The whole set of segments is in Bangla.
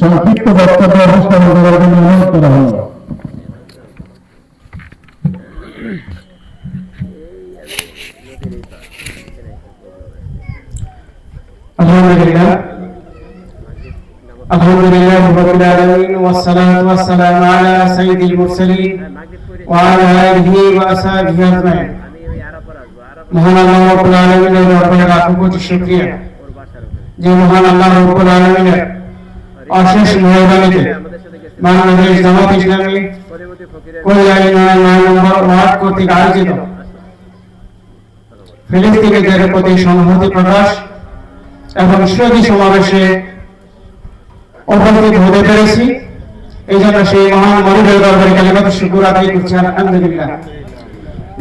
সংক্ষিপ্ত বক্তব্য উপস্থাপন করার জন্য অনুরোধ করা হল আলহামদুলিল্লাহ আলহামদুলিল্লাহ রাব্বিল আলামিন ওয়াস সালাতু ওয়াস সালামু আলা সাইয়্যিদিল মুরসালিন ওয়া আলা আলিহি ওয়া আসহাবিহি আজমাইন মহান আল্লাহ রাব্বুল আলামিনের দরবারে লাখো কোটি শুকরিয়া যে মহান আল্লাহ রাব্বুল আলামিনের অশেষ মেহরবানিতে বাংলাদেশ জামাত ইসলামী কল্যাণী নয় নম্বর ওয়ার্ড কর্তৃক আয়োজিত ফিলিস্তিনিদের প্রতি সংহতি প্রকাশ এবং সুদী সমাবেশে উপস্থিত হতে পেরেছি এই জন্য সেই মহান মনিবের দরবারে কালিমাত শুকুর আদায় করছি, আলহামদুলিল্লাহ।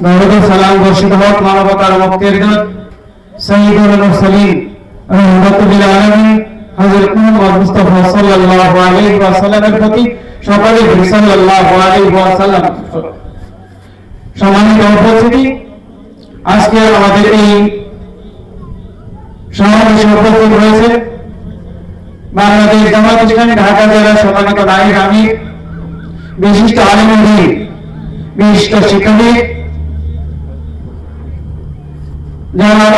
দরুদ সালাম বর্ষিত হোক মানবতার মুক্তির দূত সৈয়দুল মুরসালিন রহমাতুল্লিল আলামিন মুহাম্মদ মুস্তাফা সাল্লাল্লাহু আলাইহি ওয়া সাল্লামের প্রতি সকলে সাল্লাল্লাহু আলাইহি ওয়া সাল্লাম সম্মানিত উপস্থিতি বিশিষ্ট আলিমুদ্দিন বিশিষ্ট শিক্ষাবিদ জনাব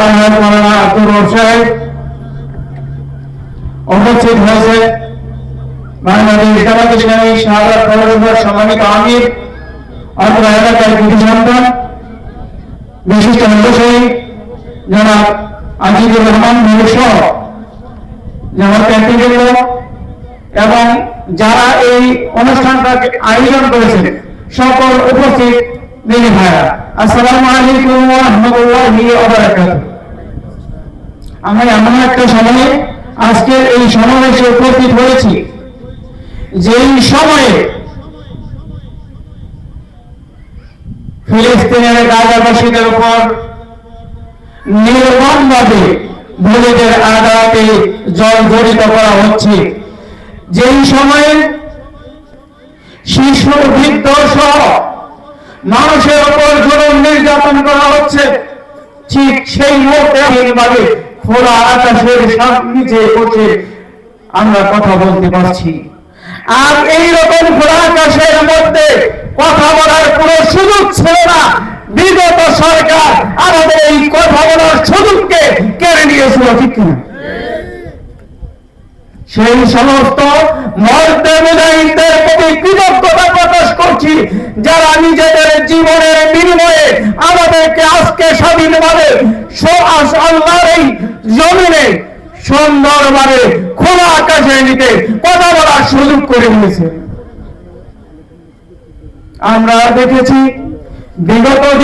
আব্দুর সাহেব উপস্থিত হয়েছে। আমির এবং যারা এই অনুষ্ঠানটাকে আয়োজন করেছেন, সকল উপস্থিত দিনী ভাইরা আসসালামু আলাইকুম ওয়া রাহমাতুল্লাহি ওয়া বারাকাতুহু। আমি এমন একটা সময়ে আজকের এই সমাবেশে উপস্থিত হয়েছি। যেই সময়ে ফিলিস্তিনের গাজাবাসীদের উপর নির্মমভাবে ভূমিদের জল জড়িত করা হচ্ছে, যেই সময়ে শিশু বৃদ্ধ সহ মানুষের উপর জুলুম নির্যাতন করা হচ্ছে, ঠিক সেই মুহূর্তে খোলা আকাশের নিচে বসে আমরা কথা বলতে পারছি। আর এই রকম খোলা আকাশের মধ্যে কথা বলার কোনো সুযোগ ছিল না। বিগত সরকার আমাদের এই কথা বলার সুযোগকে কেড়ে নিয়েছিল, ঠিক কিনা? সেই সমস্ত মর্দে মুজাহিদদের প্রতি কৃতজ্ঞতা করছি, যারা নিজেদের জীবনের বিনিময়ে আমাদেরকে আজকে স্বাধীনভাবে আল্লাহর এই জমিনে, সুন্দরভাবে খোলা আকাশে নিতে কথা বলার সুযোগ করে দিয়েছে। আমরা দেখেছি, বিগত